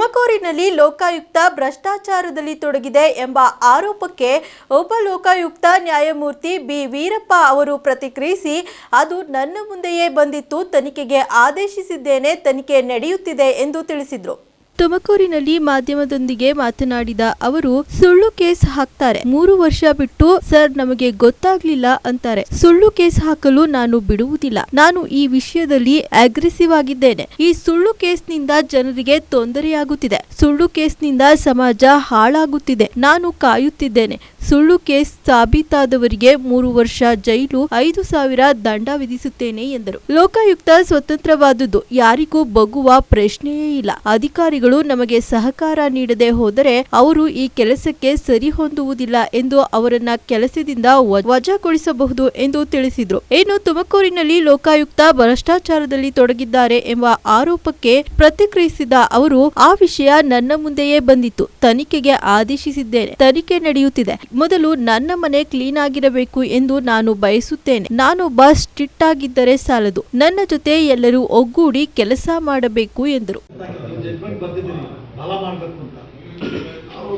ತುಮಕೂರಿನಲ್ಲಿ ಲೋಕಾಯುಕ್ತ ಭ್ರಷ್ಟಾಚಾರದಲ್ಲಿ ತೊಡಗಿದೆ ಎಂಬ ಆರೋಪಕ್ಕೆ ಉಪಲೋಕಾಯುಕ್ತ ನ್ಯಾಯಮೂರ್ತಿ ಬಿ. ವೀರಪ್ಪ ಅವರು ಪ್ರತಿಕ್ರಿಯಿಸಿ, ಅದು ನನ್ನ ಮುಂದೆಯೇ ಬಂದಿತ್ತು, ತನಿಖೆಗೆ ಆದೇಶಿಸಿದ್ದೇನೆ, ತನಿಖೆ ನಡೆಯುತ್ತಿದೆ ಎಂದು ತಿಳಿಸಿದರು. ತುಮಕೂರಿನಲ್ಲಿ ಮಾಧ್ಯಮದೊಂದಿಗೆ ಮಾತನಾಡಿದ ಅವರು, ಸುಳ್ಳು ಕೇಸ್ ಹಾಕ್ತಾರೆ. ಮೂರು ವರ್ಷ ಬಿಟ್ಟು ಸರ್, ನಮಗೆ ಗೊತ್ತಾಗ್ಲಿಲ್ಲ ಅಂತಾರೆ. ಸುಳ್ಳು ಕೇಸ್ ಹಾಕಲು ನಾನು ಬಿಡುವುದಿಲ್ಲ. ನಾನು ಈ ವಿಷಯದಲ್ಲಿ ಅಗ್ರೆಸಿವ್ ಆಗಿದ್ದೇನೆ. ಈ ಸುಳ್ಳು ಕೇಸ್ನಿಂದ ಜನರಿಗೆ ತೊಂದರೆಯಾಗುತ್ತಿದೆ. ಸುಳ್ಳು ಕೇಸ್ನಿಂದ ಸಮಾಜ ಹಾಳಾಗುತ್ತಿದೆ. ನಾನು ಕಾಯುತ್ತಿದ್ದೇನೆ. ಸುಳ್ಳು ಕೇಸ್ ಸಾಬೀತಾದವರಿಗೆ ಮೂರು ವರ್ಷ ಜೈಲು, ಐದು ಸಾವಿರ ದಂಡ ವಿಧಿಸುತ್ತೇನೆ ಎಂದರು. ಲೋಕಾಯುಕ್ತ ಸ್ವತಂತ್ರವಾದುದು ಯಾರಿಗೂ ಬಗ್ಗುವ ಪ್ರಶ್ನೆಯೇ ಇಲ್ಲ. ಅಧಿಕಾರಿಗಳು ನಮಗೆ ಸಹಕಾರ ನೀಡದೆ ಹೋದರೆ ಅವರು ಈ ಕೆಲಸಕ್ಕೆ ಸರಿ ಹೊಂದುವುದಿಲ್ಲ ಎಂದು ಅವರನ್ನ ಕೆಲಸದಿಂದ ವಜಾಗೊಳಿಸಬಹುದು ಎಂದು ತಿಳಿಸಿದರು. ಇನ್ನು ತುಮಕೂರಿನಲ್ಲಿ ಲೋಕಾಯುಕ್ತ ಭ್ರಷ್ಟಾಚಾರದಲ್ಲಿ ತೊಡಗಿದ್ದಾರೆ ಎಂಬ ಆರೋಪಕ್ಕೆ ಪ್ರತಿಕ್ರಿಯಿಸಿದ ಅವರು, ಆ ವಿಷಯ ನನ್ನ ಮುಂದೆಯೇ ಬಂದಿತ್ತು. ತನಿಖೆಗೆ ಆದೇಶಿಸಿದ್ದೇನೆ. ತನಿಖೆ ನಡೆಯುತ್ತಿದೆ. ಮೊದಲು ನನ್ನ ಮನೆ ಕ್ಲೀನ್ ಆಗಿರಬೇಕು ಎಂದು ನಾನು ಬಯಸುತ್ತೇನೆ. ನಾನೊಬ್ಬ ಸ್ಟ್ರಿಕ್ಟ್ ಆಗಿದ್ದರೆ ಸಾಲದು. ನನ್ನ ಜೊತೆ ಎಲ್ಲರೂ ಒಗ್ಗೂಡಿ ಕೆಲಸ ಮಾಡಬೇಕು ಎಂದರು.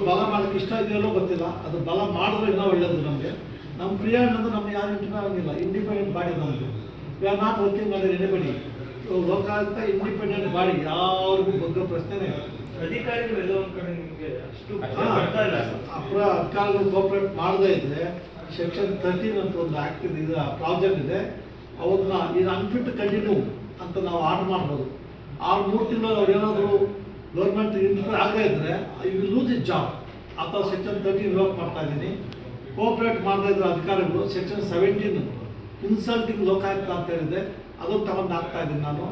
ಬಲ ಮಾಡೋಕ್ಕೆ ಇಷ್ಟ ಮಾಡಿದ್ರೆ independent body Lokayukta independent body ಯಾವ್ರಿಗೂ ಬಗ್ಗೋ ಪ್ರಶ್ನೆ ಅಧಿಕಾರಿಗಳು ಎಲ್ಲ ಒಂದ್ ಕಡೆ ನಿಮ್ಗೆ ಅಷ್ಟು. ಅಪರ ಅಧಿಕಾರಿಗಳು ಕೋಪರೇಟ್ ಮಾಡದೇ ಇದ್ರೆ ಸೆಕ್ಷನ್ ತರ್ಟೀನ್ ಅಂತ ಒಂದು ಆಕ್ಟ್ ಇದೆ ಪ್ರಾಬ್ಲಮ್ ಇದೆ. ಅವ್ರನ್ನ ಇದು ಅನ್ಫಿಟ್ ಕಂಟಿನ್ಯೂ ಅಂತ ನಾವು ಆರ್ಡರ್ ಮಾಡ್ಬೋದು. ಆ ಮೂರು ತಿಂಗಳು ಅವ್ರು ಏನಾದರೂ ಗೌರ್ಮೆಂಟ್ ಇಂಟರ್ ಆಗದೇ ಇದ್ರೆ ಯು ಲೂಸ್ ಇಸ್ ಜಾಬ್ ಅಥವಾ ಸೆಕ್ಷನ್ ತರ್ಟೀನ್ ವರ್ಕ್ ಮಾಡ್ತಾ ಇದ್ದೀನಿ. ಕೋಪರೇಟ್ ಮಾಡದೇ ಇದ್ರೆ ಅಧಿಕಾರಿಗಳು ಸೆಕ್ಷನ್ ಸೆವೆಂಟೀನ್ ಇನ್ಸಲ್ಟಿಂಗ್ ಲೋಕಾಯುಕ್ತ ಅಂತ ಹೇಳಿದೆ ಅದನ್ನು ತಗೊಂಡು ಹಾಕ್ತಾ ಇದ್ದೀನಿ ನಾನು.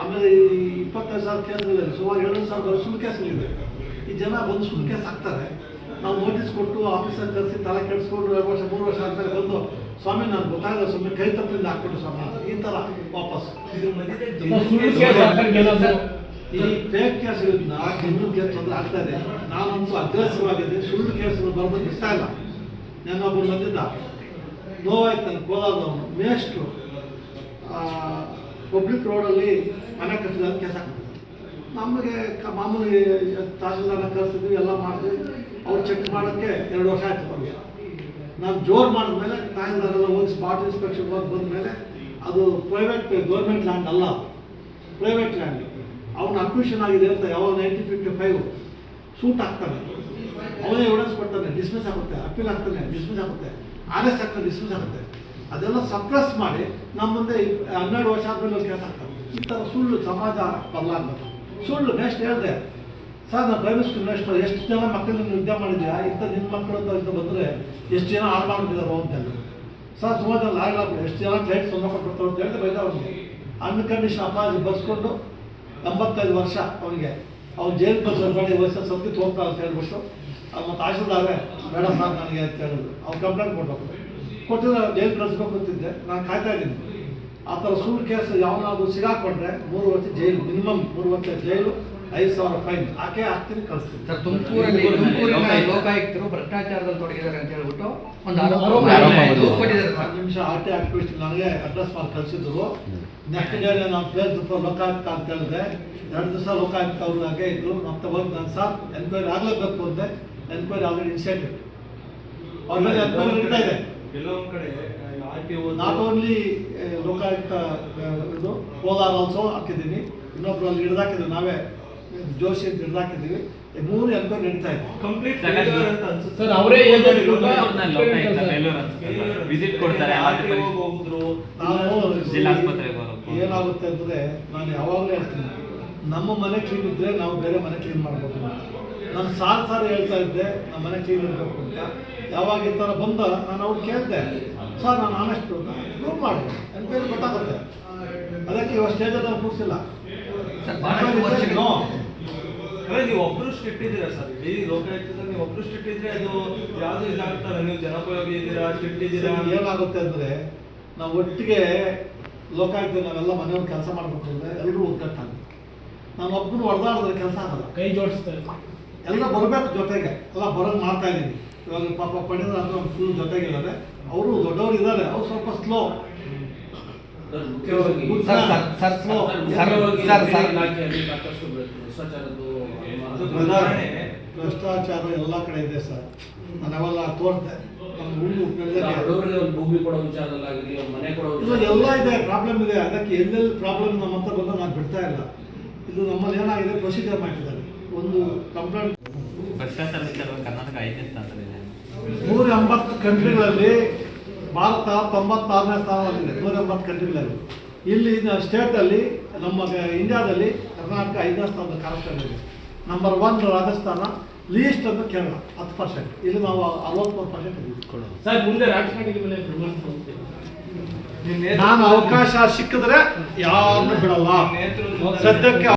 ಆಮೇಲೆ ಈ ಇಪ್ಪತ್ತೈದು ಸಾವಿರ ಕೇಸ್ಗಳಲ್ಲಿ ಸುಮಾರು ಏಳು ಸಾವಿರ ಸುಳ್ಳು ಕೇಸ್ಗಳಿದೆ ಈ ಜನ ಬಂದು ಸುಳ್ಳು ಕೇಸ್ ಹಾಕ್ತಾರೆ. ನಾವು ನೋಟಿಸ್ ಕೊಟ್ಟು ಆಫೀಸರ್ ಕರೆಸಿ ತಲೆ ಕೆಡಿಸ್ಕೊಂಡು ಎರಡು ವರ್ಷ ಮೂರು ವರ್ಷ ಆದ್ಮೇಲೆ ಬಂದು ಸ್ವಾಮಿ ನಾನು ಗೊತ್ತಾಗಲ್ಲ ಸ್ವಾಮಿ ಕೈ ತಪ್ಪಿಂದ ಹಾಕ್ಬಿಟ್ಟು ಸ್ವಾಮಿ ಈ ಥರ ವಾಪಸ್. ಈ ಫೇಕ್ ಕೇಸ್ಗಳಿಂದ ಗೆದ್ದು ಕೇಸ್ ತೊಂದರೆ ಆಗ್ತಾ ಇದೆ. ನಾನಂತೂ ಅಗ್ರೆಸಿವ್ ಆಗಿದೆ ಸುಳ್ಳು ಕೇಸ್ಗಳು ಬರೋದಕ್ಕೆ ಇಷ್ಟ ಇಲ್ಲ. ನೆನ್ನೊಬ್ಬರು ಬಂದಿದ್ದ ನೋವಾಯ್ತು ನನ್ನ ಕೋಲಾರದವನು ಮೇಷ್ಟ್ರು. ಪಬ್ಲಿಕ್ ರೋಡಲ್ಲಿ ಮನೆ ಕಟ್ಟಿದ ಕೆಲಸ ನಮಗೆ ಮಾಮೂಲಿ ತಹಸೀಲ್ದಾರ್ನ ಕರೆಸಿದ್ವಿ ಎಲ್ಲ ಮಾಡಿದ್ವಿ. ಅವ್ರು ಚೆಕ್ ಮಾಡೋಕ್ಕೆ ಎರಡು ವರ್ಷ ಆಯ್ತು ನಮಗೆ. ನಾನು ಜೋರು ಮಾಡಿದ್ಮೇಲೆ ತಹಸೀಲ್ದಾರೆಲ್ಲ ಹೋಗಿ ಸ್ಪಾಟ್ ಇನ್ಸ್ಪೆಕ್ಷನ್ ಹೋಗಿ ಬಂದಮೇಲೆ ಅದು ಪ್ರೈವೇಟ್ ಗೌರ್ಮೆಂಟ್ ಲ್ಯಾಂಡ್ ಅಲ್ಲ ಪ್ರೈವೇಟ್ ಲ್ಯಾಂಡ್ ಅವನ ಅಕ್ವಿಷನ್ ಆಗಿದೆ ಅಂತ ಯಾವಾಗ ನೈನ್ಟೀನ್ ಫಿಫ್ಟಿ ಫೈವ್ ಸೂಟ್ ಹಾಕ್ತಾನೆ. ಅವನೇ ಎವಿಡೆನ್ಸ್ ಕೊಡ್ತಾನೆ ಡಿಸ್ಮಿಸ್ ಆಗುತ್ತೆ ಅಪೀಲ್ ಆಗ್ತಾನೆ ಡಿಸ್ಮಿಸ್ ಆಗುತ್ತೆ. ಆರ್ ಎಸ್ ಆಗ್ತಾನೆ ಡಿಸ್ಮಿಸ್ ಆಗುತ್ತೆ. ಅದೆಲ್ಲ ಸಪ್ರೆಸ್ ಮಾಡಿ ನಮ್ಮ ಮುಂದೆ ಹನ್ನೆರಡು ವರ್ಷ ಆದ್ಮೇಲೆ ಕೆಲಸ ಆಗ್ತದೆ. ಈ ಥರ ಸುಳ್ಳು ಸಮಾಜ ಬದಲಾಗಬೇಕು ಸುಳ್ಳು ನೆಕ್ಸ್ಟ್ ಹೇಳಿದೆ, ಸರ್, ನಾನು ಪ್ರೈವೇಟ್ ಸ್ಕೂಲ್ ನೆಕ್ಸ್ಟ್ ಎಷ್ಟು ಜನ ಮಕ್ಕಳನ್ನ ವಿದ್ಯೆ ಮಾಡಿದ್ಯಾ ಇಂಥ ನಿಮ್ಮ ಮಕ್ಕಳು ಅಂತ ಅಂತ ಬಂದರೆ ಎಷ್ಟು ಜನ ಹಾಳು ಮಾಡ್ಬಿಟ್ಟಿದಾರೋ ಅಂತ ಹೇಳಿದ್ರು ಸರ್ ಜನ ಆಗಲ್ಲ ಎಷ್ಟು ಜನ ಕ್ಲೈಂಟ್ ತೊಂದರೆ ಕೊಟ್ಬಿಡ್ತಾರೆ ಅಂತ ಹೇಳಿದ್ರೆ ಬೈದ ಅವ್ರಿಗೆ ಅನ್ಕಂಡೀಷನ್ ಅಪಾಜಿ ಬರ್ಸ್ಕೊಂಡು ಎಂಬತ್ತೈದು ವರ್ಷ ಅವನಿಗೆ. ಅವ್ನು ಜೈಲು ಮಾಡಿ ವರ್ಷ ಸತ್ತಿ ಹೋಗ್ತಾ ಅಂತ ಹೇಳ್ಬಿಟ್ಟು ಮತ್ತು ತಹಶೀಲ್ದಾರೆ ಬೇಡ ಸರ್, ನನಗೆ ಅಂತ ಹೇಳಿದ್ರು. ಅವ್ನು ಕಂಪ್ಲೇಂಟ್ ಕೊಡ್ಬೇಕು ಕೊಟ್ಟಿದ್ರೆ ಜೈಲು ಕಳಿಸ್ಬೇಕು ಅಂತಿದ್ದೆ. ನಾನು ಕಾಯ್ತಾ ಇದ್ದೀನಿ. ಆ ಥರ ಸುಳ್ಳು ಕೇಸ್ ಯಾವನಾದ್ರು ಸಿಗಾಕೊಂಡ್ರೆ ಮೂರು ವರ್ಷ ಜೈಲು ಮಿನಿಮಮ್ ಮೂರು ವರ್ಷ ಜೈಲು ಐದು ಸಾವಿರ ಫೈನ್ ಆಕೆ ಹಾಕ್ತೀನಿ ಕಳಿಸ್ತೀನಿ. ಸರ್ ತುಮಕೂರಲ್ಲಿ ತುಮಕೂರಿನ ಲೋಕಾಯುಕ್ತರು ಭ್ರಷ್ಟಾಚಾರದಲ್ಲಿ ತೊಡಗಿದ್ದಾರೆ ಅಂತ ಹೇಳ್ಬಿಟ್ಟು ಒಂದು ಆರೋಪ ಕೊಟ್ಟಿದ್ದಾರೆ ನಿಮಿಷ ಆರ್ ಟಿ ಆಕ್ಟಿವಿಸ್ಟ್ ನನಗೆ ಅಡ್ರೆಸ್ ಮಾಡಿ ಕಳಿಸಿದ್ರು. ನೆಕ್ಸ್ಟ್ ಡೇ ನಾನು ಪ್ಲೇಸ್ ಲೋಕಾಯುಕ್ತ ಅಂತ ಹೇಳಿದೆ. ಎರಡು ದಿವಸ ಲೋಕಾಯುಕ್ತ ಅವರು ಹಾಗೆ ಇದ್ರು. ಮತ್ತೆ ಹೋಗಿ ನಾನು ಸರ್ ಎನ್ಕ್ವೈರಿ ಆಗಲೇಬೇಕು ಅಂದೆ ಎನ್ಕ್ವೈರಿ ಆಲ್ರೆಡಿ ಇನ್ಸೈಟೆಡ್ ಅವ್ರ ಮೇಲೆ ಎನ್ಕ್ವೈರಿ ನಡೀತಾ ಇದೆ. ಕೆಲವೊಂದ್ ಕಡೆ ನಾಟ್ ಓನ್ಲಿ ಲೋಕಾಯುಕ್ತ ಇದು ಕೋಲಾರ ಆಲ್ಸೋ ಹಾಕಿದ್ದೀನಿ. ಇನ್ನೊಬ್ರು ಅಲ್ಲಿ ಹಿಡ್ದಾಕಿದ್ವಿ ನಾವೇ ಜೋಶಿ ಅಂತ ಹಿಡ್ದಾಕಿದ್ದೀವಿ. ಮೂರು ಎನ್ಕ್ವೈರಿ ನಡೀತಾ ಇದೆ. ಕಂಪ್ಲೀಟ್ ಸರ್, ಅಂತ ಅನ್ಸುತ್ತೆ. ಸರ್, ಅವರೇ ವಿಸಿಟ್ ಕೊಡ್ತಾರೆ ನಾವು. ಏನಾಗುತ್ತೆ ಅಂದರೆ ನಾನು ಯಾವಾಗಲೂ ಹೇಳ್ತೀನಿ ನಮ್ಮ ಮನೆ ಕ್ಲೀನ್ ಇದ್ದರೆ ನಾವು ಬೇರೆ ಮನೆ ಕ್ಲೀನ್ ಮಾಡ್ಬೋದು ನಾನು ಸಾರ್ ಸಾರ್ ಹೇಳ್ತಾ ಇದ್ದೆ ನಮ್ಮ ಮನೆ ಚೀಲ ಇರಬೇಕು ಅಂತ ಯಾವಾಗ ಈ ಥರ ಬಂದ ನಾನು ಅವ್ರು ಕೇಳಿದೆ ಸರ್ ನಾನು ಆನೆಸ್ಟು ಪ್ರೂವ್ ಮಾಡಿ ನನ್ನ ಬೇರೆ ಗೊತ್ತಾಗುತ್ತೆ. ಅದಕ್ಕೆ ಇವಾಗ ಸ್ಟೇಜಲ್ಲಿ ನಾವು ಕೂರಿಸಿಲ್ಲ ಅಂದ್ರೆ ನೀವು ಒಬ್ರು ಸ್ಟ್ರಿಕ್ಟ್ ಇದ್ದೀರಾ ಸರ್? ಇಡೀ ಲೋಕಾಯುಕ್ತದಲ್ಲಿ ನೀವು ಒಬ್ರು ಸ್ಟ್ರಿಕ್ಟ್ ಇದ್ರೆ ಅದು ಯಾವುದು ಇದಾಗ್ತಾರೆ ನೀವು ಜನೋಪಯೋಗಿ ಇದ್ದೀರಾ ಸ್ಟ್ರಿಕ್ಟ್ ಇದ್ದೀರಾ? ಏನಾಗುತ್ತೆ ಅಂದರೆ ನಾವು ಒಟ್ಟಿಗೆ ಲೋಕಾಯುಕ್ತ ನಾವೆಲ್ಲ ಮನೆಯವ್ರು ಕೆಲಸ ಮಾಡಬೇಕು ಅಂದರೆ ಎಲ್ಲರೂ ಒಗ್ಗಟ್ಟಾಗುತ್ತೆ ನಾನು ಒಬ್ಬನು ಹೊಡೆದಾಡಿದ್ರೆ ಕೆಲಸ ಆಗಲ್ಲ. ಕೈ ಜೋಡಿಸ್ತಾರೆ ಎಲ್ಲ ಬರಬೇಕು ಜೊತೆಗೆ. ಎಲ್ಲ ಬರೋದು ಮಾಡ್ತಾ ಇದ್ದೀನಿ ಇವಾಗ ಪಾಪ ಪಡೆದ್ರೆ ಅದು ಫುಲ್ ಜೊತೆಗಿದ್ದಾರೆ ಅವರು ದೊಡ್ಡವರು ಇದ್ದಾರೆ ಅವ್ರು ಸ್ವಲ್ಪ ಸ್ಲೋ ಭ್ರಷ್ಟಾಚಾರ ಎಲ್ಲ ಕಡೆ ಇದೆ ಸರ್. ಒಂದು ಕೊಡೋ ಇದು ಎಲ್ಲ ಇದೆ ಪ್ರಾಬ್ಲಮ್ ಇದೆ. ಅದಕ್ಕೆ ಎಲ್ಲೆಲ್ಲಿ ಪ್ರಾಬ್ಲಮ್ ನಮ್ಮ ಹತ್ರ ಬಂದು ನಾನು ಬಿಡ್ತಾ ಇಲ್ಲ. ಇದು ನಮ್ಮಲ್ಲಿ ಏನಾಗಿದೆ ಪ್ರೊಸೀಜರ್ ಮಾಡಿದ್ದಾರೆ ಒಂದು ಕಂಪ್ಲೇಂಟ್ ಭ್ರಷ್ಟಾಚಾರ ವಿಚಾರದಲ್ಲಿ ಕರ್ನಾಟಕ ಐದನೇ ಸ್ಥಾನದಲ್ಲಿದೆ ನೂರ ಎಂಬತ್ತು ಕಂಟ್ರಿಗಳಲ್ಲಿ ಭಾರತ ತೊಂಬತ್ತಾರನೇ ಸ್ಥಾನದಲ್ಲಿದೆ ನೂರ ಎಂಬತ್ತು ಕಂಟ್ರಿಗಳಲ್ಲಿ. ಇಲ್ಲಿ ಸ್ಟೇಟಲ್ಲಿ ನಮ್ಮ ಇಂಡಿಯಾದಲ್ಲಿ ಕರ್ನಾಟಕ ಐದನೇ ಸ್ಥಾನದ constant number one Rajasthan least ಅಂದ್ರೆ ಕೇರಳ ಹತ್ತು ಪರ್ಸೆಂಟ್ ಇಲ್ಲಿ ನಾವು ಅರವತ್ಮೂರು ಪರ್ಸೆಂಟ್ ಸರ್ ಮುಂದೆ ರಾಜಕಾರಣಿಗಳ ಮೇಲೆ ನಾನು ಅವಕಾಶ ಸಿಕ್ಕಿದ್ರೆ ಯಾರನ್ನು ಬಿಡಲ್ಲ. ಸದ್ಯಕ್ಕೆ